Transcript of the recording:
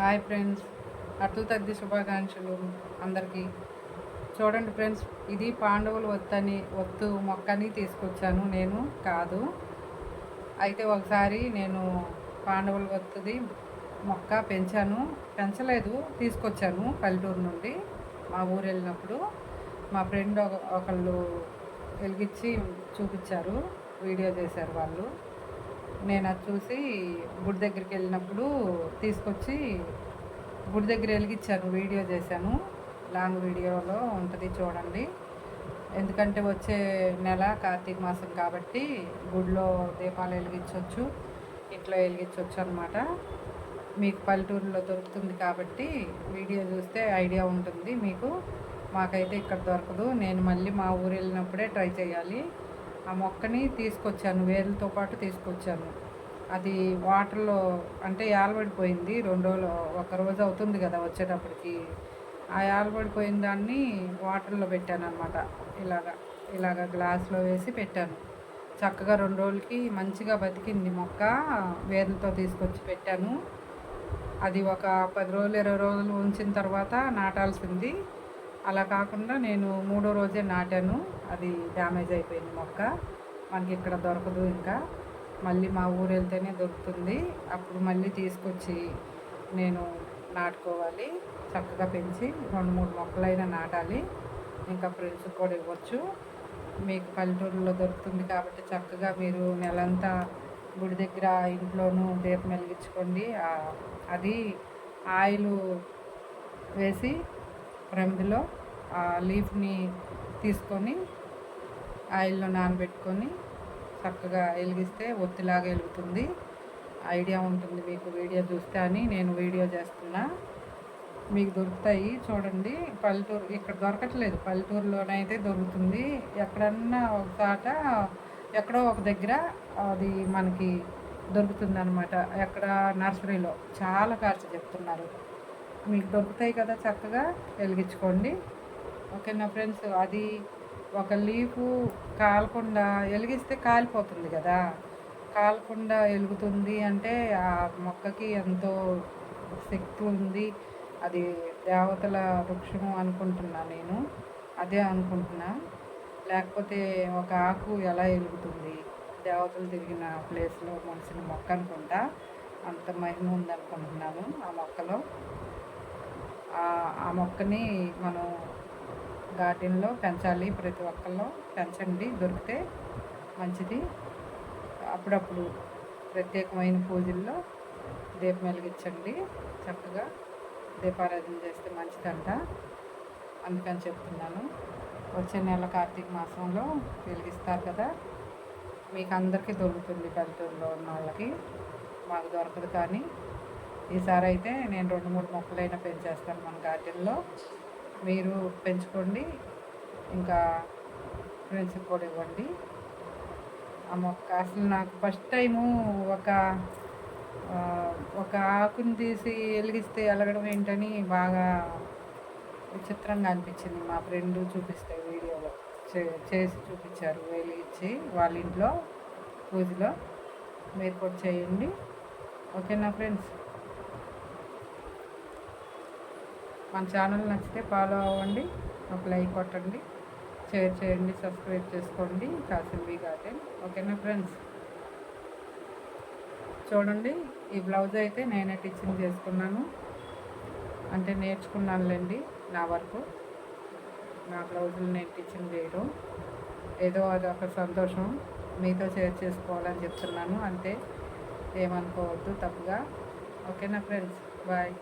Hi friends. అట్లు తగ్గి శుభాకాంక్షలు అందరికీ. చూడండి ఫ్రెండ్స్ ఇది పాండవులు వద్దని ఒత్తు మొక్కని తీసుకొచ్చాను నేను కాదు. అయితే ఒకసారి నేను పాండవులు ఒత్తుది మొక్క పెంచాను. పెంచలేదు తీసుకొచ్చాను పల్లెటూరు నుండి. మా ఊరు వెళ్ళినప్పుడు మా ఫ్రెండ్ ఒకళ్ళు వెలిగించి చూపించారు వీడియో చేశారు వాళ్ళు. నేను అది చూసి గుడి దగ్గరికి వెళ్ళినప్పుడు తీసుకొచ్చి గుడి దగ్గర వెలిగించాను వీడియో చేశాను. లాంగ్ వీడియోలో ఉంటుంది చూడండి. ఎందుకంటే వచ్చే నెల కార్తీక మాసం కాబట్టి గుడిలో దీపాలు వెలిగించవచ్చు ఇంట్లో వెలిగించవచ్చు అనమాట మీకు పల్లెటూరులో దొరుకుతుంది కాబట్టి వీడియో చూస్తే ఐడియా ఉంటుంది మీకు. మాకైతే ఇక్కడ దొరకదు. నేను మళ్ళీ మా ఊరు వెళ్ళినప్పుడే ట్రై చేయాలి. ఆ మొక్కని తీసుకొచ్చాను వేర్లతో పాటు తీసుకొచ్చాను. అది వాటర్లో అంటే యాలబడిపోయింది రెండు రోజులు ఒక రోజు అవుతుంది కదా వచ్చేటప్పటికి. ఆ యాలబడిపోయిన దాన్ని వాటర్లో పెట్టాను అనమాట ఇలాగా ఇలాగ గ్లాస్లో వేసి పెట్టాను. చక్కగా రెండు రోజులకి మంచిగా బతికింది మొక్క వేర్లతో తీసుకొచ్చి పెట్టాను. అది ఒక పది రోజులు ఇరవై రోజులు ఉంచిన తర్వాత నాటాల్సింది. అలా కాకుండా నేను మూడో రోజే నాటాను. అది డ్యామేజ్ అయిపోయింది మొక్క. మనకి ఇక్కడ దొరకదు ఇంకా. మళ్ళీ మా ఊరు వెళ్తేనే దొరుకుతుంది. అప్పుడు మళ్ళీ తీసుకొచ్చి నేను నాటుకోవాలి. చక్కగా పెంచి రెండు మూడు మొక్కలైనా నాటాలి. ఇంకా ఫ్రెండ్స్ కూడా ఇవ్వచ్చు. మీకు పల్లెటూరులో దొరుకుతుంది కాబట్టి చక్కగా మీరు నెలంతా గుడి దగ్గర ఇంట్లోనూ దీపం వెలిగించుకోండి. అది ఆయిల్ వేసి ప్రమిదిలో లీఫ్ని తీసుకొని ఆయిల్లో నానబెట్టుకొని చక్కగా వెలిగిస్తే ఒత్తిలాగా వెలుగుతుంది. ఐడియా ఉంటుంది మీకు వీడియో చూస్తే అని నేను వీడియో చేస్తున్నా. మీకు దొరుకుతాయి చూడండి. పల్లెటూరు ఇక్కడ దొరకట్లేదు. పల్లెటూరులోనైతే దొరుకుతుంది. ఎక్కడన్నా ఒక చాట ఎక్కడో ఒక దగ్గర అది మనకి దొరుకుతుంది అనమాట ఎక్కడ? నర్సరీలో. చాలా ఖర్చు చెప్తున్నారు. మీకు దొరుకుతాయి కదా చక్కగా? వెలిగించుకోండి. ఓకేనా ఫ్రెండ్స్ అది ఒక లీఫు కాలకుండా వెలిగిస్తే కాలిపోతుంది కదా. కాలకుండా వెలుగుతుంది అంటే ఆ మొక్కకి ఎంతో శక్తి ఉంది. అది దేవతల వృక్షము అనుకుంటున్నా నేను. అదే అనుకుంటున్నా. లేకపోతే ఒక ఆకు ఎలా వెలుగుతుంది దేవతలు తిరిగిన ప్లేస్లో మనిషిని మొక్క అనుకుంటా. అంత మహిమ ఉందనుకుంటున్నాను ఆ మొక్కలో. ఆ మొక్కని మనం గార్డెన్లో పెంచాలి. ప్రతి ఒక్కళ్ళు పెంచండి. దొరికితే మంచిది. అప్పుడప్పుడు ప్రత్యేకమైన పూజల్లో దీపం వెలిగించండి. చక్కగా దీపారాధన చేస్తే మంచిదంట. అందుకని చెప్తున్నాను. వచ్చే నెల కార్తీక మాసంలో వెలిగిస్తారు కదా. మీకు అందరికీ దొరుకుతుంది పల్లెటూరులో ఉన్న వాళ్ళకి. మాకు దొరకదు కానీ ఈసారి అయితే నేను రెండు మూడు మొక్కలైనా పెంచేస్తాను మన గార్డెన్లో. మీరు పెంచుకోండి. ఇంకా ఫ్రెండ్స్కి కూడా ఇవ్వండి. ఆ మొక్క అసలు నాకు ఫస్ట్ టైము ఒక ఒక ఆకుని తీసి వెలిగిస్తే వెలగడం ఏంటని బాగా విచిత్రంగా అనిపించింది. మా ఫ్రెండ్ చూపిస్తే వీడియోలో చేసి చూపించారు. వెలిగించి వాళ్ళ ఇంట్లో పూజలో మీరు కూడా చేయండి. ఓకేనా ఫ్రెండ్స్? మన ఛానల్ నచ్చితే ఫాలో అవ్వండి ఒక లైక్ కొట్టండి షేర్ చేయండి సబ్స్క్రైబ్ చేసుకోండి. కాసిల్వి గార్డెన్. ఓకేనా ఫ్రెండ్స్? చూడండి ఈ బ్లౌజ్ అయితే నేనే టిచ్చింగ్ చేసుకున్నాను. అంటే నేర్చుకున్నానులేండి నా వరకు. నా బ్లౌజులు నేను టిచ్చింగ్ చేయడం. ఏదో అది ఒక సంతోషం. మీతో షేర్ చేసుకోవాలని చెప్తున్నాను. అంతే ఏమనుకోవద్దు తప్పుగా. ఓకేనా ఫ్రెండ్స్? బాయ్.